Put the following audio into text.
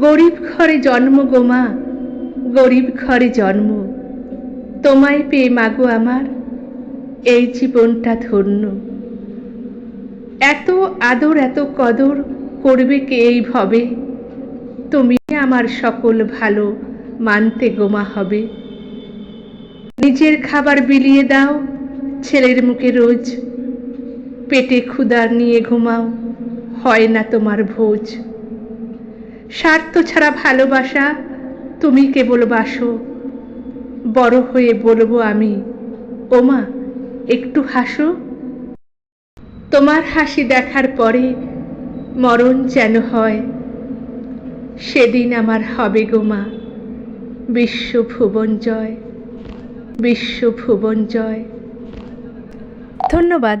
গরিব ঘরে জন্ম গোমা গরিব ঘরে জন্ম। তোমায় পেয়ে মাগো আমার, এই জীবনটা ধন্য। এত আদর, এত কদর করবে কে এই ভবে? তুমি আমার সকল ভালো মানতে গোমা হবে। নিজের খাবার বিলিয়ে দাও, ছেলের মুখে রোজ। পেটে ক্ষুদার নিয়ে ঘুমাও, হয় না তোমার ভোজ। স্বার্থ ছাড়া ভালোবাসা তুমি কেবল বাসো। বড় হয়ে বলব আমি, ওমা, একটু হাসো। তোমার হাসি দেখার পরে মরণ যেন হয়, সেদিন আমার হবে গোমা বিশ্ব ভুবন জয়, বিশ্ব ভুবন জয়। ধন্যবাদ।